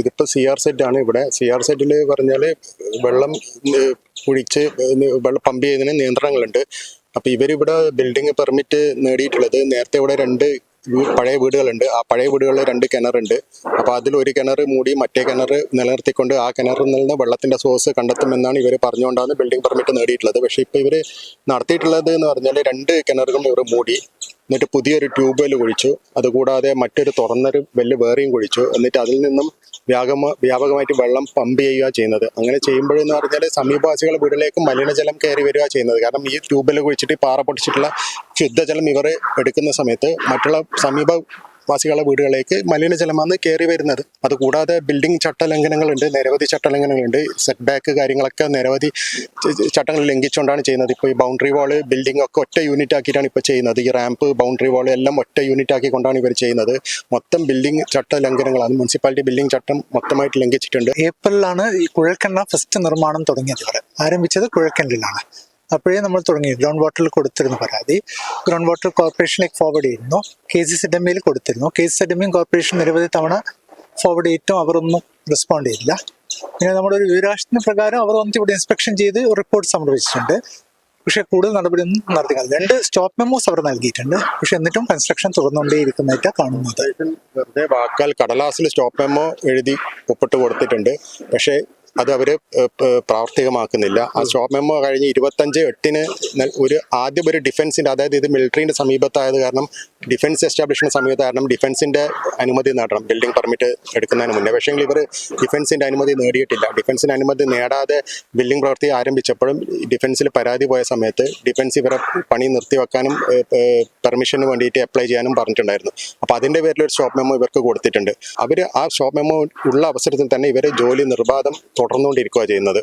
ഇതിപ്പോൾ C R set ആണ് ഇവിടെ. സി ആർ സെറ്റിൽ പറഞ്ഞാൽ വെള്ളം കുഴിച്ച് വെള്ളം പമ്പ് ചെയ്യുന്നതിന് നിയന്ത്രണങ്ങളുണ്ട്. അപ്പോൾ ഇവരിവിടെ ബിൽഡിംഗ് പെർമിറ്റ് നേടിയിട്ടുള്ളത് നേരത്തെ ഇവിടെ രണ്ട് പഴയ വീടുകളുണ്ട്. ആ പഴയ വീടുകളിൽ രണ്ട് കിണറുണ്ട്. അപ്പോൾ അതിൽ ഒരു കിണർ മൂടി മറ്റേ കിണർ നിലനിർത്തിക്കൊണ്ട് ആ കിണറിൽ നിന്ന് വെള്ളത്തിന്റെ സോഴ്സ് കണ്ടെത്തുമെന്നാണ് ഇവർ പറഞ്ഞുകൊണ്ടാണ് ബിൽഡിംഗ് പെർമിറ്റ് നേടിയിട്ടുള്ളത്. പക്ഷേ ഇപ്പോൾ ഇവർ നടത്തിയിട്ടുള്ളത് എന്ന് പറഞ്ഞാൽ രണ്ട് കിണറുകളും ഇവർ മൂടി എന്നിട്ട് പുതിയൊരു ട്യൂബ്വെൽ കുഴിച്ചു. അതുകൂടാതെ മറ്റൊരു തുറന്നൊരു വെല്ല് വേറെയും കുഴിച്ചു. എന്നിട്ട് അതിൽ നിന്നും വ്യാപകമ വ്യാപകമായിട്ട് വെള്ളം പമ്പ് ചെയ്യുക ചെയ്യുന്നത്. അങ്ങനെ ചെയ്യുമ്പോഴെന്ന് പറഞ്ഞാൽ സമീപവാസികളുടെ വീട്ടിലേക്ക് മലിനജലം കയറി വരിക ചെയ്യുന്നത്. കാരണം ഈ ട്യൂബിൽ കുഴിച്ചിട്ട് പാറ പൊട്ടിച്ചിട്ടുള്ള ശുദ്ധജലം ഇവർ എടുക്കുന്ന സമയത്ത് മറ്റുള്ള സമീപവാസികളുടെ വീടുകളിലേക്ക് മലിനജലമാണ് കയറി വരുന്നത്. അതുകൂടാതെ ബിൽഡിംഗ് ചട്ടലംഘനങ്ങളുണ്ട് നിരവധി ചട്ടലംഘനങ്ങളുണ്ട്. സെറ്റ് ബാക്ക് കാര്യങ്ങളൊക്കെ നിരവധി ചട്ടങ്ങൾ ലംഘിച്ചുകൊണ്ടാണ് ചെയ്യുന്നത്. ഇപ്പോൾ ഈ ബൗണ്ടറി വാൾ ബിൽഡിംഗ് ഒക്കെ ഒറ്റ യൂണിറ്റ് ആക്കിയിട്ടാണ് ഇപ്പോൾ ചെയ്യുന്നത്. ഈ റാമ്പ് ബൗണ്ടറി വാൾ എല്ലാം ഒറ്റ യൂണിറ്റ് ആക്കിക്കൊണ്ടാണ് ഇവർ ചെയ്യുന്നത്. മൊത്തം ബിൽഡിംഗ് ചട്ട ലംഘനങ്ങളാണ് മുനിസിപ്പാലിറ്റി ബിൽഡിംഗ് ചട്ടം മൊത്തമായിട്ട് ലംഘിച്ചിട്ടുണ്ട്. ഏപ്രിലാണ് ഈ കുഴൽക്കെണ്ണ ഫസ്റ്റ് നിർമ്മാണം തുടങ്ങിയത് ആരംഭിച്ചത് കുഴൽക്കിണറിലാണ്. അപ്പോഴേ നമ്മൾ തുടങ്ങി. ഗ്രൗണ്ട് വാട്ടറിൽ കൊടുത്തിരുന്നു പരാതി. ഗ്രൗണ്ട് വാട്ടർ കോർപ്പറേഷനിലേക്ക് ഫോർവേഡ് ചെയ്യുന്നു. കെ സി സെഡ് എം കൊടുത്തിരുന്നു. K C Z M corporation നിരവധി തവണ ഫോർവേഡ് ചെയ്തിട്ടും അവരൊന്നും റെസ്പോണ്ട് ചെയ്തില്ല. പിന്നെ നമ്മുടെ ഒരു വിവരാശത്തിന് പ്രകാരം അവർ വന്നിട്ട് ഇവിടെ ഇൻസ്പെക്ഷൻ ചെയ്ത് റിപ്പോർട്ട് സമർപ്പിച്ചിട്ടുണ്ട്. പക്ഷേ കൂടുതൽ നടപടിയൊന്നും നടത്തില്ല രണ്ട് സ്റ്റോപ്പ് മെമ്മോസ് അവർ നൽകിയിട്ടുണ്ട്. പക്ഷെ എന്നിട്ടും കൺസ്ട്രക്ഷൻ തുറന്നുകൊണ്ടേയിരിക്കുന്നതായിട്ടാണ് കാണുന്നത്. വെറുതെ വാക്കാൽ കടലാസിൽ സ്റ്റോപ്പ് മെമ്മോ എഴുതി ഒപ്പിട്ട് കൊടുത്തിട്ടുണ്ട്. പക്ഷേ അത് അവർ പ്രാവർത്തികമാക്കുന്നില്ല. ആ സ്റ്റോപ്പ് മെമ്മോ കഴിഞ്ഞ് ഇരുപത്തഞ്ച് എട്ടിന് ഒരു ആദ്യം ഒരു ഡിഫൻസിന്റെ അതായത് ഇത് മിലിറ്ററിന്റെ സമീപത്തായത് കാരണം ഡിഫൻസ് എസ്റ്റാബ്ലിഷ്മെന്റ് സമീപത്ത് കാരണം ഡിഫൻസിന്റെ അനുമതി നേടണം ബിൽഡിംഗ് പെർമിറ്റ് എടുക്കുന്നതിന് മുന്നേ. പക്ഷേ ഇവർ ഡിഫൻസിന്റെ അനുമതി നേടിയിട്ടില്ല. ഡിഫൻസിന്റെ അനുമതി നേടാതെ ബിൽഡിംഗ് പ്രവൃത്തി ആരംഭിച്ചപ്പോഴും ഡിഫൻസിൽ പരാതി പോയ സമയത്ത് ഡിഫൻസ് ഇവരെ പണി നിർത്തിവെക്കാനും പെർമിഷന് വേണ്ടിയിട്ട് അപ്ലൈ ചെയ്യാനും പറഞ്ഞിട്ടുണ്ടായിരുന്നു. അപ്പോൾ അതിന്റെ പേരിൽ ഒരു സ്റ്റോപ്പ് മെമ്മോ ഇവർക്ക് കൊടുത്തിട്ടുണ്ട്. അവർ ആ സ്റ്റോപ്പ് മെമ്മോ ഉള്ള അവസരത്തിൽ തന്നെ ഇവരെ ജോലി നിർബാധം തുടർന്നുകൊണ്ടിരിക്കുക ചെയ്യുന്നത്.